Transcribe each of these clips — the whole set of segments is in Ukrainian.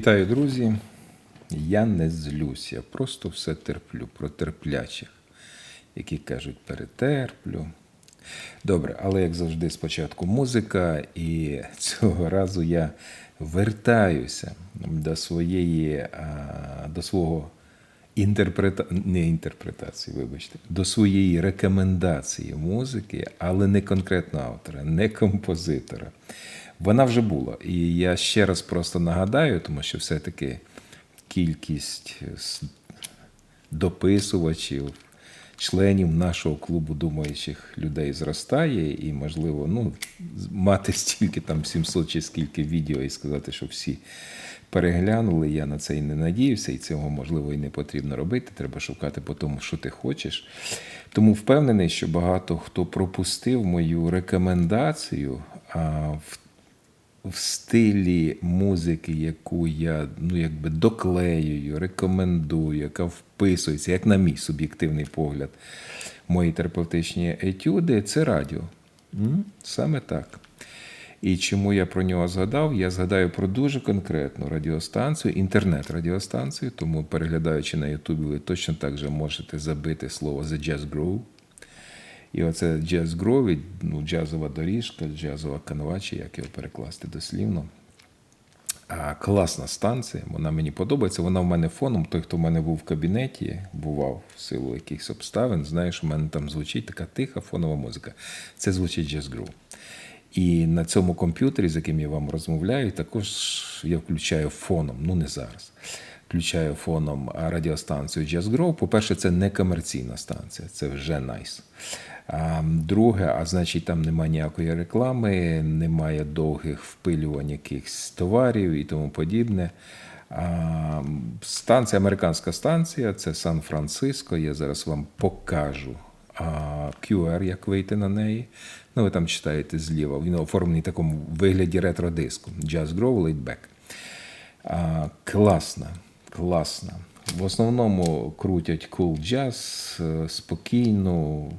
Вітаю, друзі. Я не злюсь, я просто все терплю про терплячих, які кажуть перетерплю. Добре, але як завжди, спочатку музика, і цього разу я вертаюся до своєї, до свого інтерпрета... не інтерпретації, вибачте, до своєї рекомендації музики, але не конкретно автора, не композитора. Вона вже була. І я ще раз просто нагадаю, тому що все-таки кількість дописувачів, членів нашого клубу думаючих людей зростає, і, можливо, ну, мати стільки там 700 чи скільки відео і сказати, що всі переглянули, я на це і не надіюся, і цього, можливо, і не потрібно робити. Треба шукати по тому, що ти хочеш. Тому впевнений, що багато хто пропустив мою рекомендацію в в стилі музики, яку я ну, якби доклеюю, рекомендую, яка вписується, як на мій суб'єктивний погляд, мої терапевтичні етюди, це радіо. Саме так. І чому я про нього згадав? Я згадаю про дуже конкретну радіостанцію, інтернет-радіостанцію, тому переглядаючи на Ютубі, ви точно так же можете забити слово The Jazz Groove. І оце джаз грові, ну, джазова доріжка, джазова канва, чи як його перекласти дослівно. А, класна станція, вона мені подобається. Вона в мене фоном. Той, хто в мене був в кабінеті, бував в силу якихось обставин, знає, що в мене там звучить така тиха фонова музика. Це звучить джаз гру. І на цьому комп'ютері, з яким я вам розмовляю, також я включаю фоном, ну не зараз. Включаю фоном радіостанцію Jazz Grow. По-перше, це не комерційна станція, це вже найс. А, Друге, а значить, там немає ніякої реклами, немає довгих впилювань якихось товарів і тому подібне. Станція, американська станція, це Сан-Франциско. Я зараз вам покажу QR, як вийти на неї. Ну, ви там читаєте зліва. Він оформлений в такому вигляді ретро-диску. Jazz Grow Laid. Класна, класна. В основному крутять cool джаз, е, спокійну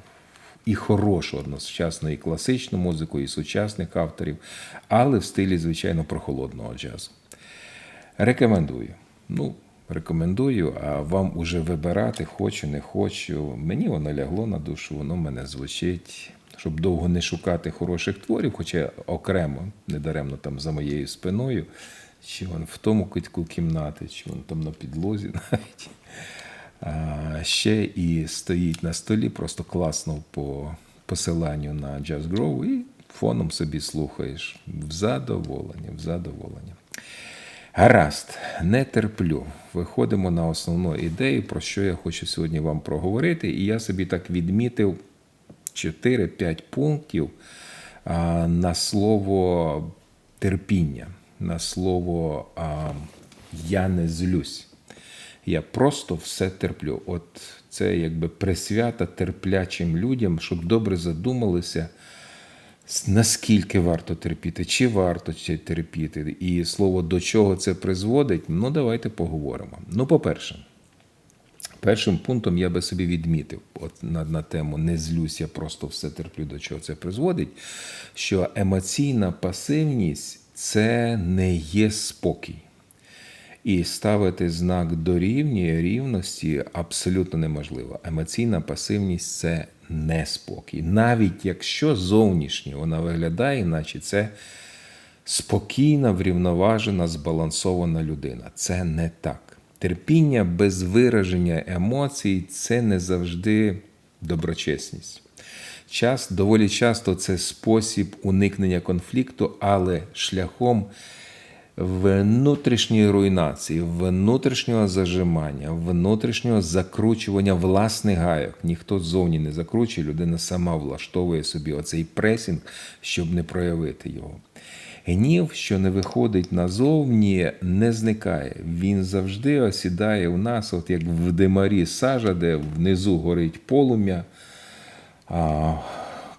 і хорошу одночасно і класичну музику, і сучасних авторів, але в стилі, звичайно, прохолодного джазу. Рекомендую. Ну, рекомендую, а вам уже вибирати, хочу, не хочу. Мені воно лягло на душу, воно мене звучить. Щоб довго не шукати хороших творів, хоча окремо, недаремно там за моєю спиною, чи він в тому кутку кімнати, чи він там на підлозі навіть. А, ще і стоїть на столі, просто класно по посиланню на Jazz Grow і фоном собі слухаєш. В задоволення, в задоволення. Гаразд, не терплю. Виходимо на основну ідею, про що я хочу сьогодні вам проговорити. І я собі так відмітив 4-5 пунктів а, на слово терпіння, на слово я не злюсь. Я просто все терплю. От це якби присвята терплячим людям, щоб добре задумалися, наскільки варто терпіти, чи варто ще терпіти, і слово до чого це призводить. Ну, давайте поговоримо. Ну, по-перше, першим пунктом я би собі відмітив, от на, на тему не злюсь, я просто все терплю, до чого це призводить. Що емоційна пасивність це не є спокій. І ставити знак дорівнює рівності абсолютно неможливо. Емоційна пасивність це неспокій. Навіть якщо зовнішньо вона виглядає, наче це спокійна, врівноважена, збалансована людина. Це не так. Терпіння без вираження емоцій це не завжди доброчесність. Час доволі часто це спосіб уникнення конфлікту, але шляхом внутрішньої руйнації, внутрішнього зажимання, внутрішнього закручування власних гайок. Ніхто ззовні не закручує, людина сама влаштовує собі оцей пресінг, щоб не проявити його. Гнів, що не виходить назовні, не зникає. Він завжди осідає у нас, от як в димарі сажа, де внизу горить полум'я,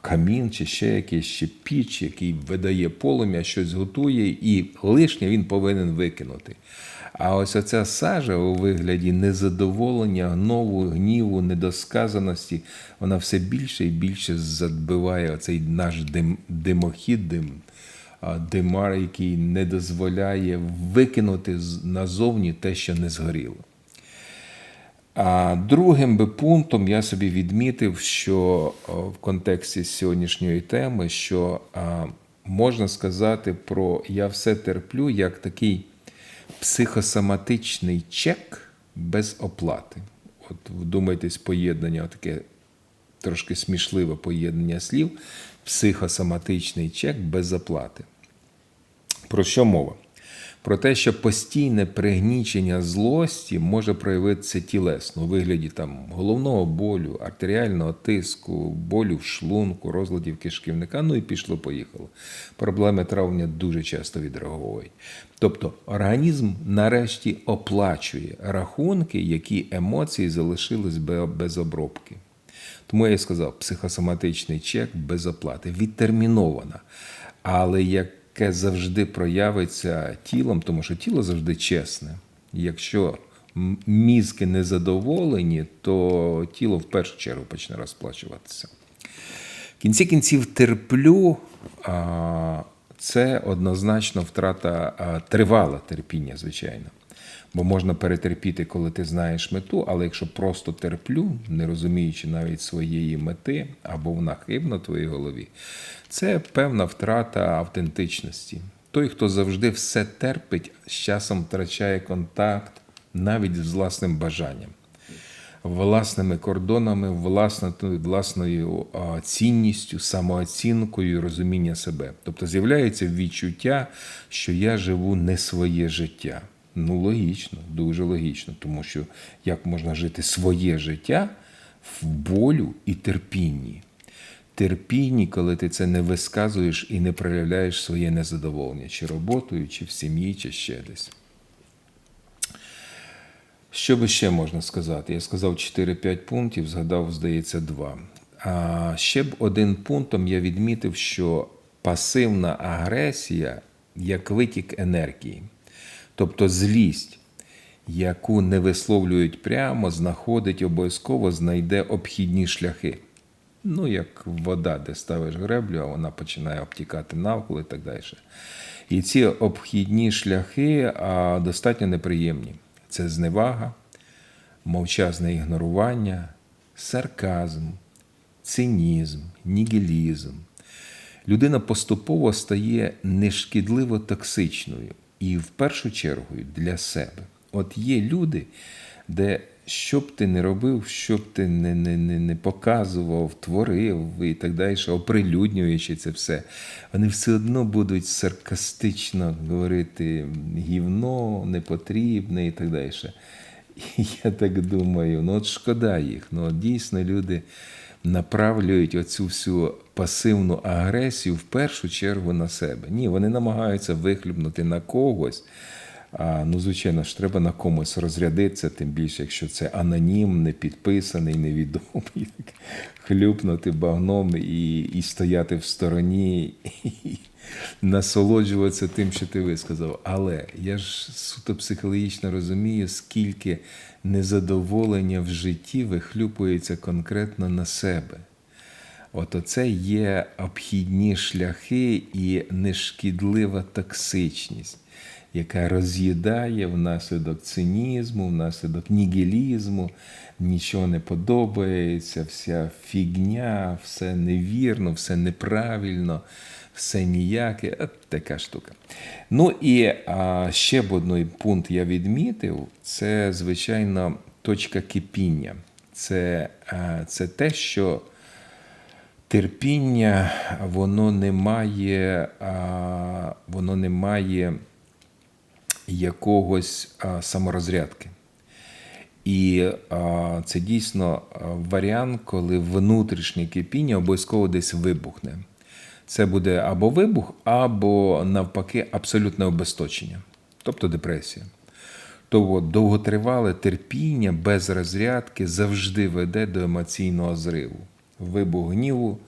камін чи ще якийсь ще піч, який видає полум'я, щось готує, і лишнє він повинен викинути. А ось оця сажа у вигляді незадоволення, гнову, гніву, недосказаності, вона все більше і більше задбиває оцей наш дим, димохід, дим, димар, який не дозволяє викинути назовні те, що не згоріло. А другим би пунктом я собі відмітив, що в контексті сьогоднішньої теми, що можна сказати про я все терплю як такий психосоматичний чек без оплати. От вдумайтесь, поєднання, таке трошки смішливе поєднання слів, психосоматичний чек без оплати. Про що мова? Про те, що постійне пригнічення злості може проявитися тілесно у вигляді там головного болю, артеріального тиску, болю в шлунку, розладів кишківника, ну і пішло-поїхало. Проблеми травлення дуже часто відреагують. Тобто організм нарешті оплачує рахунки, які емоції залишились бе- без обробки. Тому я і сказав, психосоматичний чек без оплати, відтермінована. Але яке завжди проявиться тілом, тому що тіло завжди чесне. Якщо мізки незадоволені, то тіло в першу чергу почне розплачуватися. В кінці кінців терплю. Це однозначно втрата тривала терпіння, звичайно. Бо можна перетерпіти, коли ти знаєш мету, але якщо просто терплю, не розуміючи навіть своєї мети, або вона хибна в твоїй голові, це певна втрата автентичності. Той, хто завжди все терпить, з часом втрачає контакт навіть з власним бажанням власними кордонами, власною, власною цінністю, самооцінкою розуміння себе. Тобто з'являється відчуття, що я живу не своє життя. Ну, логічно, дуже логічно, тому що як можна жити своє життя в болю і терпінні? Терпінні, коли ти це не висказуєш і не проявляєш своє незадоволення, чи роботою, чи в сім'ї, чи ще десь. Що би ще можна сказати? Я сказав 4-5 пунктів, згадав, здається, 2. А ще б один пунктом я відмітив, що пасивна агресія як витік енергії, тобто злість, яку не висловлюють прямо, знаходить обов'язково знайде обхідні шляхи. Ну, як вода, де ставиш греблю, а вона починає обтікати навколо і так далі. І ці обхідні шляхи а, достатньо неприємні. Це зневага, мовчазне ігнорування, сарказм, цинізм, нігілізм. Людина поступово стає нешкідливо токсичною і в першу чергу для себе. От є люди, де що б ти не робив, що б ти не, не, не, не показував, творив і так далі, оприлюднюючи це все, вони все одно будуть саркастично говорити гівно, непотрібне і так далі. І я так думаю, ну от шкода їх. Ну от дійсно люди направлюють оцю всю пасивну агресію в першу чергу на себе. Ні, вони намагаються вихлюбнути на когось. Ну, звичайно ж, треба на комусь розрядитися, тим більше, якщо це анонім, не підписаний, невідомий, хлюпнути багном і, і стояти в стороні, і насолоджуватися тим, що ти висказав. Але я ж суто психологічно розумію, скільки незадоволення в житті вихлюпується конкретно на себе. От оце є обхідні шляхи і нешкідлива токсичність, яка роз'їдає внаслідок цинізму, внаслідок нігілізму, нічого не подобається, вся фігня, все невірно, все неправильно, все ніяке. От така штука. Ну і а, ще б одний пункт я відмітив: це, звичайно, точка кипіння. Це, а, це те, що терпіння, воно не має, воно не має якогось саморозрядки. І а, це дійсно варіант, коли внутрішнє кипіння обов'язково десь вибухне. Це буде або вибух, або навпаки абсолютне обесточення, тобто депресія. То довготривале терпіння без розрядки завжди веде до емоційного зриву, вибух гніву,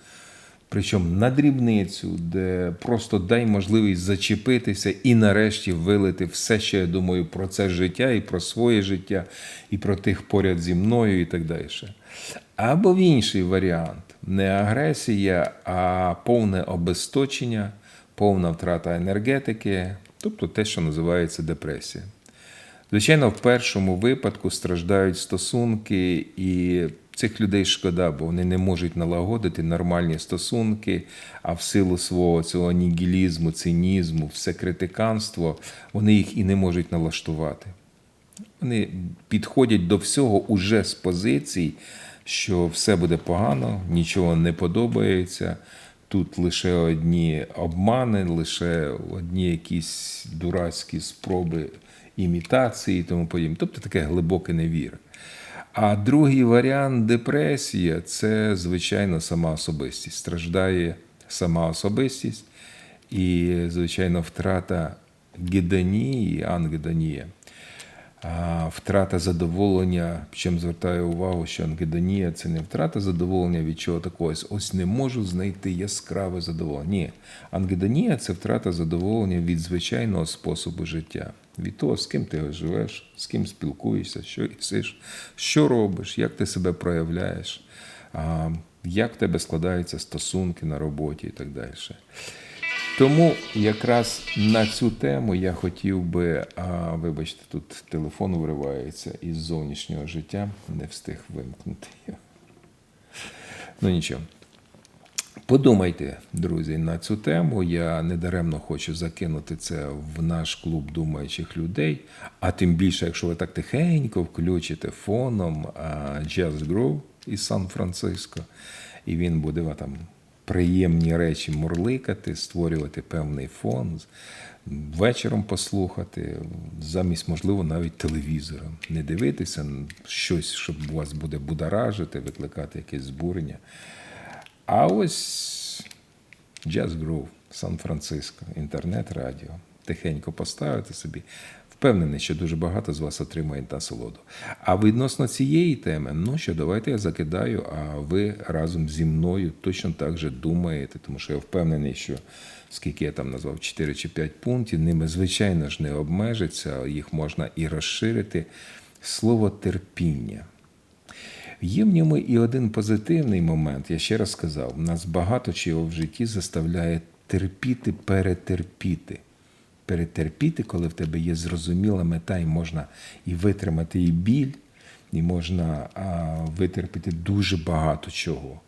причому на дрібницю, де просто дай можливість зачепитися і нарешті вилити все, що я думаю про це життя, і про своє життя, і про тих поряд зі мною, і так далі. Або в інший варіант не агресія, а повне обесточення, повна втрата енергетики, тобто те, що називається депресія. Звичайно, в першому випадку страждають стосунки, і цих людей шкода, бо вони не можуть налагодити нормальні стосунки, а в силу свого цього нігілізму, цинізму, всекритиканство, вони їх і не можуть налаштувати. Вони підходять до всього уже з позицій, що все буде погано, нічого не подобається. Тут лише одні обмани, лише одні якісь дурацькі спроби імітації і тому подібне. Тобто таке глибоке невіра. А другий варіант депресія це, звичайно, сама особистість. Страждає сама особистість і, звичайно, втрата гедонії, ангедонія. Втрата задоволення, чим звертаю увагу, що ангедонія це не втрата задоволення від чого такого. Ось не можу знайти яскраве задоволення. Ні, ангедонія це втрата задоволення від звичайного способу життя, від того, з ким ти живеш, з ким спілкуєшся, що їсиш, що робиш, як ти себе проявляєш, як в тебе складаються стосунки на роботі і так далі. Тому якраз на цю тему я хотів би, а, вибачте, тут телефон виривається із зовнішнього життя, не встиг вимкнути. Ну нічого. Подумайте, друзі, на цю тему. Я недаремно хочу закинути це в наш клуб думаючих людей. А тим більше, якщо ви так тихенько включите фоном Jazz Groove із Сан-Франциско, і він буде там приємні речі мурликати, створювати певний фон, вечором послухати, замість, можливо, навіть телевізора. Не дивитися щось, що вас буде будоражити, викликати якесь збурення. А ось Jazz Groove, Сан-Франциско, інтернет-радіо. Тихенько поставити собі. Впевнений, що дуже багато з вас отримає насолоду. А відносно цієї теми, ну що, давайте я закидаю, а ви разом зі мною точно так же думаєте, тому що я впевнений, що скільки я там назвав 4 чи 5 пунктів, ними, звичайно ж, не обмежиться, їх можна і розширити. Слово терпіння. Є в ньому і один позитивний момент. Я ще раз сказав: нас багато чого в житті заставляє терпіти, перетерпіти. Перетерпіти, коли в тебе є зрозуміла мета, і можна і витримати і біль, і можна а, витерпіти дуже багато чого.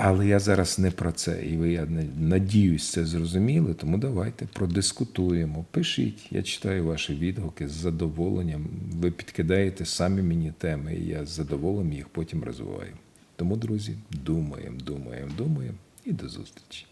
Але я зараз не про це, і ви, я надіюсь, це зрозуміли, тому давайте продискутуємо. Пишіть, я читаю ваші відгуки з задоволенням. Ви підкидаєте самі мені теми, і я з задоволенням їх потім розвиваю. Тому, друзі, думаємо, думаємо, думаємо і до зустрічі.